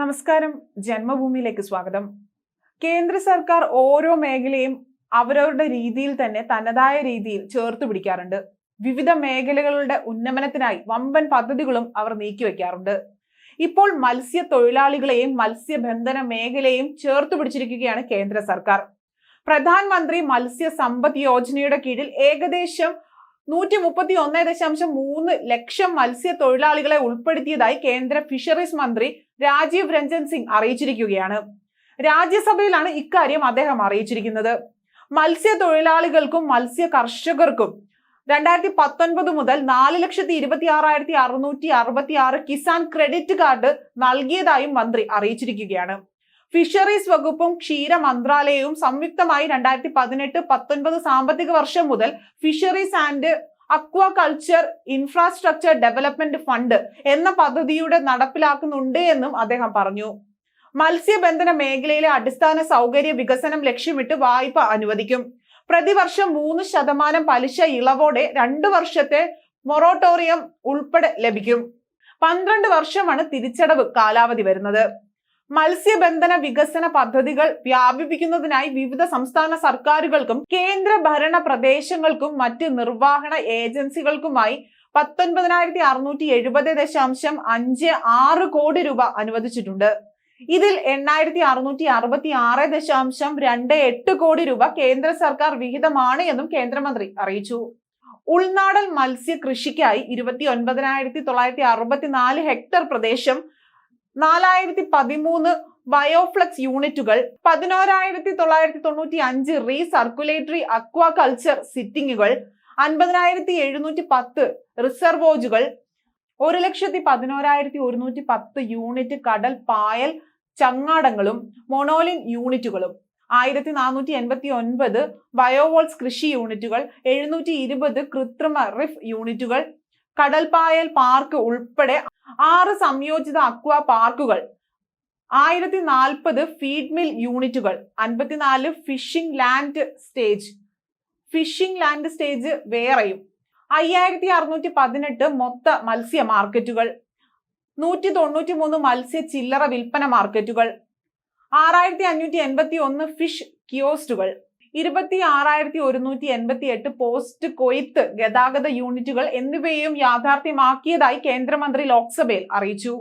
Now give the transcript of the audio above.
നമസ്കാരം. ജന്മഭൂമിയിലേക്ക് സ്വാഗതം. കേന്ദ്ര സർക്കാർ ഓരോ മേഖലയും അവരവരുടെ രീതിയിൽ തന്നെ തനതായ രീതിയിൽ ചേർത്ത് പിടിക്കാറുണ്ട്. വിവിധ മേഖലകളുടെ ഉന്നമനത്തിനായി വമ്പൻ പദ്ധതികളും അവർ നീക്കിവെക്കാറുണ്ട് ഇപ്പോൾ മത്സ്യ തൊഴിലാളികളെയും മത്സ്യബന്ധന മേഖലയും ചേർത്ത് പിടിച്ചിരിക്കുകയാണ് കേന്ദ്ര സർക്കാർ. പ്രധാനമന്ത്രി മത്സ്യ സമ്പദ് യോജനയുടെ കീഴിൽ ഏകദേശം നൂറ്റി മുപ്പത്തി ഒന്ന് ദശാംശം മൂന്ന് ലക്ഷം മത്സ്യ തൊഴിലാളികളെ ഉൾപ്പെടുത്തിയതായി കേന്ദ്ര ഫിഷറീസ് മന്ത്രി രാജീവ് രഞ്ജൻ സിംഗ് അറിയിച്ചിരിക്കുകയാണ്. രാജ്യസഭയിലാണ് ഇക്കാര്യം അദ്ദേഹം അറിയിച്ചിരിക്കുന്നത്. മത്സ്യ തൊഴിലാളികൾക്കും മത്സ്യ കർഷകർക്കും രണ്ടായിരത്തി പത്തൊൻപത് മുതൽ നാല് ലക്ഷത്തി ഇരുപത്തി ആറായിരത്തി അറുന്നൂറ്റി അറുപത്തി ആറ് കിസാൻ ക്രെഡിറ്റ് കാർഡ് നൽകിയതായും മന്ത്രി അറിയിച്ചിരിക്കുകയാണ്. ഫിഷറീസ് വകുപ്പും ക്ഷീര മന്ത്രാലയവും സംയുക്തമായി രണ്ടായിരത്തി പതിനെട്ട് പത്തൊൻപത് സാമ്പത്തിക വർഷം മുതൽ fisheries and aquaculture infrastructure development fund എന്ന പദ്ധതിയുടെ നടപ്പിലാക്കുന്നുണ്ട് എന്നും അദ്ദേഹം പറഞ്ഞു. മത്സ്യബന്ധന മേഖലയിലെ അടിസ്ഥാന സൗകര്യ വികസനം ലക്ഷ്യമിട്ട് വായ്പ അനുവദിക്കും. പ്രതിവർഷം മൂന്ന് ശതമാനം പലിശ ഇളവോടെ രണ്ടു വർഷത്തെ മൊറോട്ടോറിയം ഉൾപ്പെടെ ലഭിക്കും. പന്ത്രണ്ട് വർഷമാണ് തിരിച്ചടവ് കാലാവധി വരുന്നത്. മത്സ്യബന്ധന വികസന പദ്ധതികൾ വ്യാപിപ്പിക്കുന്നതിനായി വിവിധ സംസ്ഥാന സർക്കാരുകൾക്കും കേന്ദ്ര ഭരണ പ്രദേശങ്ങൾക്കും മറ്റ് നിർവഹണ ഏജൻസികൾക്കുമായി പത്തൊൻപതിനായിരത്തി അറുന്നൂറ്റി എഴുപത് ദശാംശം അഞ്ച് ആറ് കോടി രൂപ അനുവദിച്ചിട്ടുണ്ട്. ഇതിൽ എണ്ണായിരത്തി അറുന്നൂറ്റി അറുപത്തി ആറ് ദശാംശം രണ്ട് എട്ട് കോടി രൂപ കേന്ദ്ര സർക്കാർ വിഹിതമാണ് എന്നും കേന്ദ്രമന്ത്രി അറിയിച്ചു. ഉൾനാടൻ മത്സ്യ കൃഷിക്കായി ഇരുപത്തി ഒൻപതിനായിരത്തി തൊള്ളായിരത്തി അറുപത്തിനാല് ഹെക്ടർ പ്രദേശം നാലായിരത്തി പതിമൂന്ന് ബയോഫ്ലക്സ് യൂണിറ്റുകൾ പതിനോരായിരത്തി തൊള്ളായിരത്തി തൊണ്ണൂറ്റി അഞ്ച് റീസർക്കുലേറ്ററി അക്വാകൾച്ചർ സിറ്റിങ്ങുകൾ അൻപതിനായിരത്തി എഴുന്നൂറ്റി പത്ത് റിസർവോജുകൾ ഒരു ലക്ഷത്തി പതിനോരായിരത്തി ഒരുന്നൂറ്റി പത്ത് യൂണിറ്റ് കടൽ പായൽ ചങ്ങാടങ്ങളും മൊണോലിൻ യൂണിറ്റുകളും ആയിരത്തി നാനൂറ്റി എൺപത്തി ഒൻപത് ബയോവോൾസ് കൃഷി യൂണിറ്റുകൾ എഴുന്നൂറ്റി ഇരുപത് കൃത്രിമ റിഫ് യൂണിറ്റുകൾ കടൽപ്പായൽ പാർക്ക് ഉൾപ്പെടെ ആറ് സംയോജിത അക്വ പാർക്കുകൾ ആയിരത്തി നാൽപ്പത് ഫീഡ് മിൽ യൂണിറ്റുകൾ അൻപത്തിനാല് fishing land stage. Fishing land stage വേറെയും. അയ്യായിരത്തി അറുന്നൂറ്റി പതിനെട്ട് മൊത്ത മത്സ്യ മാർക്കറ്റുകൾ നൂറ്റി തൊണ്ണൂറ്റി മൂന്ന് മത്സ്യ ചില്ലറ വിൽപ്പന മാർക്കറ്റുകൾ ആറായിരത്തി അഞ്ഞൂറ്റി എൺപത്തി ഒന്ന് ഫിഷ് കിയോസ്റ്റുകൾ ഇരുപത്തി ആറായിരത്തി ഒരുന്നൂറ്റി എൺപത്തി എട്ട് പോസ്റ്റ് കൊയ്ത്ത് ഗതാഗത യൂണിറ്റുകൾ എന്നിവയും യാഥാർത്ഥ്യമാക്കിയതായി കേന്ദ്രമന്ത്രി ലോക്സഭയിൽ അറിയിച്ചു.